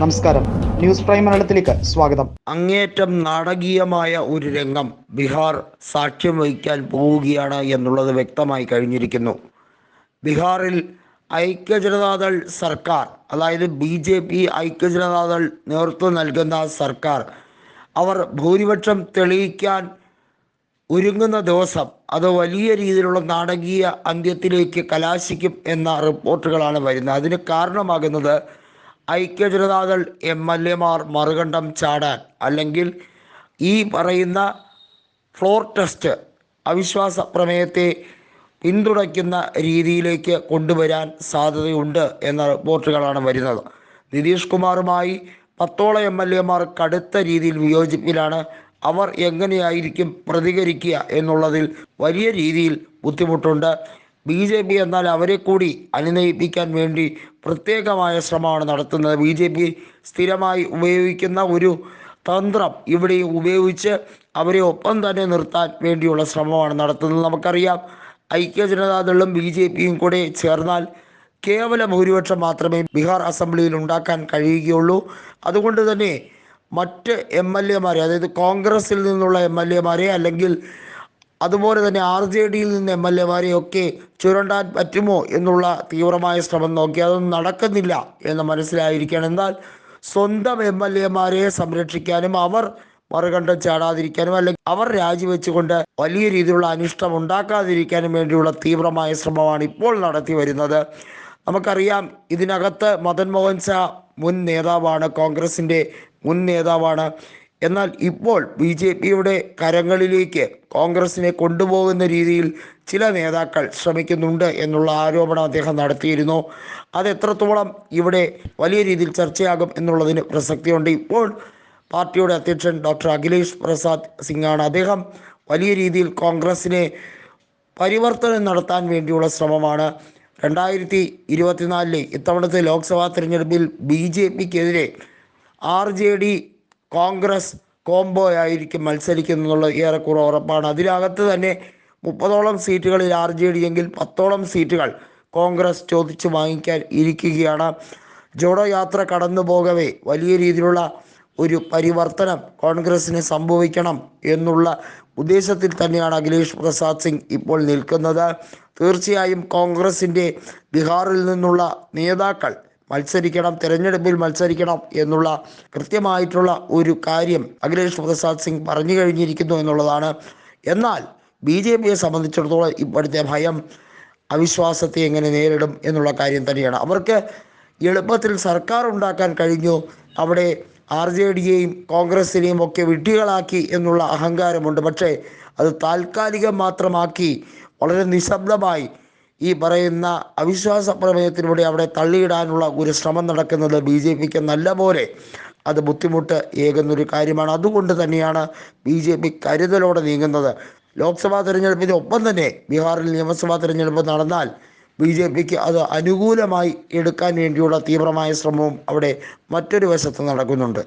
നമസ്കാരം. News prime മലയാളത്തിലേക്ക് സ്വാഗതം. അങ്ങേറ്റം നാടകീയമായ ഒരു രംഗം ബീഹാർ സാക്ഷ്യം വഹിക്കാൻ പോവുകയാണ് എന്നുള്ളത് വ്യക്തമായി കഴിഞ്ഞിരിക്കുന്നു. ബീഹാറിൽ ഐക്യ ജനതാദൾ സർക്കാർ അതായത് ബി ജെ പി ഐക്യ ജനതാദൾ നേതൃത്വം നൽകുന്ന സർക്കാർ അവർ ഭൂരിപക്ഷം തെളിയിക്കാൻ ഒരുങ്ങുന്ന ദിവസം അത് വലിയ രീതിയിലുള്ള നാടകീയ അന്ത്യത്തിലേക്ക് കലാശിക്കും എന്ന റിപ്പോർട്ടുകളാണ് വരുന്നത്. അതിന് കാരണമാകുന്നത് ഐക്യജനതാദൾ എം എൽ എമാർ മറുകണ്ഠം ചാടാൻ അല്ലെങ്കിൽ ഈ പറയുന്ന ഫ്ലോർ ടെസ്റ്റ് അവിശ്വാസ പ്രമേയത്തെ പിന്തുണയ്ക്കുന്ന രീതിയിലേക്ക് കൊണ്ടുവരാൻ സാധ്യതയുണ്ട് എന്ന റിപ്പോർട്ടുകളാണ് വരുന്നത്. നിതീഷ് കുമാറുമായി പത്തോളം എം എൽ എമാർ കടുത്ത രീതിയിൽ വിയോജിപ്പിലാണ് അവർ എങ്ങനെയായിരിക്കും പ്രതികരിക്കുക എന്നുള്ളതിൽ വലിയ രീതിയിൽ ബുദ്ധിമുട്ടുണ്ട്. ബി ജെ പി എന്നാൽ അവരെ കൂടി അനുനയിപ്പിക്കാൻ വേണ്ടി പ്രത്യേകമായ ശ്രമമാണ് നടത്തുന്നത്. ബി ജെ പി സ്ഥിരമായി ഉപയോഗിക്കുന്ന ഒരു തന്ത്രം ഇവിടെ ഉപയോഗിച്ച് അവരെ ഒപ്പം തന്നെ നിർത്താൻ വേണ്ടിയുള്ള ശ്രമമാണ് നടത്തുന്നത്. നമുക്കറിയാം ഐക്യ ജനതാദളും ബി ജെ പിയും കൂടെ ചേർന്നാൽ കേവല ഭൂരിപക്ഷം മാത്രമേ ബീഹാർ അസംബ്ലിയിൽ ഉണ്ടാക്കാൻ കഴിയുകയുള്ളൂ. അതുകൊണ്ട് തന്നെ മറ്റ് എം എൽ എമാരെ അതായത് കോൺഗ്രസിൽ നിന്നുള്ള എം എൽ എമാരെ അല്ലെങ്കിൽ അതുപോലെ തന്നെ ആർ ജെ ഡിയിൽ നിന്ന് എം എൽ എമാരെയൊക്കെ ചുരണ്ടാൻ പറ്റുമോ എന്നുള്ള തീവ്രമായ ശ്രമം നോക്കി അതൊന്നും നടക്കുന്നില്ല എന്ന് മനസ്സിലായിരിക്കണം എന്നാൽ സ്വന്തം എം എൽ എമാരെ സംരക്ഷിക്കാനും അവർ മറുകണ്ഠം ചാടാതിരിക്കാനും അല്ലെങ്കിൽ അവർ രാജിവെച്ചുകൊണ്ട് വലിയ രീതിയിലുള്ള അനിഷ്ടം ഉണ്ടാക്കാതിരിക്കാനും വേണ്ടിയുള്ള തീവ്രമായ ശ്രമമാണ് ഇപ്പോൾ നടത്തി വരുന്നത്. നമുക്കറിയാം ഇതിനകത്ത് മദൻ മോഹൻ ഷാ മുൻ നേതാവാണ് കോൺഗ്രസിന്റെ മുൻ നേതാവാണ്. എന്നാൽ ഇപ്പോൾ ബി ജെ പിയുടെ കരങ്ങളിലേക്ക് കോൺഗ്രസിനെ കൊണ്ടുപോകുന്ന രീതിയിൽ ചില നേതാക്കൾ ശ്രമിക്കുന്നുണ്ട് എന്നുള്ള ആരോപണം അദ്ദേഹം നടത്തിയിരുന്നു. അത് എത്രത്തോളം ഇവിടെ വലിയ രീതിയിൽ ചർച്ചയാകും എന്നുള്ളതിന് പ്രസക്തിയുണ്ട്. ഇപ്പോൾ പാർട്ടിയുടെ അധ്യക്ഷൻ ഡോക്ടർ അഖിലേഷ് പ്രസാദ് സിംഗാണ്. അദ്ദേഹം വലിയ രീതിയിൽ കോൺഗ്രസിനെ പരിവർത്തനം നടത്താൻ വേണ്ടിയുള്ള ശ്രമമാണ്. രണ്ടായിരത്തി ഇരുപത്തിനാലിലെ ഇത്തവണത്തെ ലോക്സഭാ തിരഞ്ഞെടുപ്പിൽ ബി ജെ പിക്കെതിരെ R J D Congress combo ആയിരിക്കും മത്സരിക്കുന്നുള്ള ഏറെക്കുറെ ഉറപ്പാണ്. അതിനകത്ത് തന്നെ മുപ്പതോളം സീറ്റുകളിൽ ആർ ജെ ഡി എങ്കിൽ പത്തോളം സീറ്റുകൾ കോൺഗ്രസ് ചോദിച്ചു വാങ്ങിക്കാൻ ഇരിക്കുകയാണ്. ജോഡോ യാത്ര കടന്നു പോകവേ വലിയ രീതിയിലുള്ള ഒരു പരിവർത്തനം കോൺഗ്രസ്സിന് സംഭവിക്കണം എന്നുള്ള ഉദ്ദേശത്തിൽ തന്നെയാണ് അഖിലേഷ് പ്രസാദ് സിംഗ് ഇപ്പോൾ നിൽക്കുന്നത്. തീർച്ചയായും കോൺഗ്രസിന്റെ ബീഹാറിൽ നിന്നുള്ള നേതാക്കൾ മത്സരിക്കണം തിരഞ്ഞെടുപ്പിൽ മത്സരിക്കണം എന്നുള്ള കൃത്യമായിട്ടുള്ള ഒരു കാര്യം അഖിലേഷ് പ്രസാദ് സിംഗ് പറഞ്ഞു കഴിഞ്ഞിരിക്കുന്നു എന്നുള്ളതാണ്. എന്നാൽ ബി ജെ പിയെ സംബന്ധിച്ചിടത്തോളം ഇപ്പോഴത്തെ ഭയം അവിശ്വാസത്തെ എങ്ങനെ നേരിടും എന്നുള്ള കാര്യം തന്നെയാണ്. അവർക്ക് എളുപ്പത്തിൽ സർക്കാർ ഉണ്ടാക്കാൻ കഴിഞ്ഞു. അവിടെ ആർ ജെ ഡിയെയും കോൺഗ്രസിനെയും ഒക്കെ വിഡ്ഢികളാക്കി എന്നുള്ള അഹങ്കാരമുണ്ട്. പക്ഷേ അത് താൽക്കാലികം മാത്രമാക്കി വളരെ നിശബ്ദമായി ഈ പറയുന്ന അവിശ്വാസ പ്രമേയത്തിലൂടെ അവിടെ തള്ളിയിടാനുള്ള ഒരു ശ്രമം നടക്കുന്നത് ബി ജെ പിക്ക് നല്ല പോലെ അത് ബുദ്ധിമുട്ട് ഏകുന്നൊരു കാര്യമാണ്. അതുകൊണ്ട് തന്നെയാണ് ബി ജെ പി കരുതലോടെ നീങ്ങുന്നത്. ലോക്സഭാ തെരഞ്ഞെടുപ്പിന് ഒപ്പം തന്നെ ബീഹാറിൽ നിയമസഭാ തെരഞ്ഞെടുപ്പ് നടന്നാൽ ബി ജെ പിക്ക് അത് അനുകൂലമായി എടുക്കാൻ വേണ്ടിയുള്ള തീവ്രമായ ശ്രമവും അവിടെ മറ്റൊരു വശത്ത് നടക്കുന്നുണ്ട്.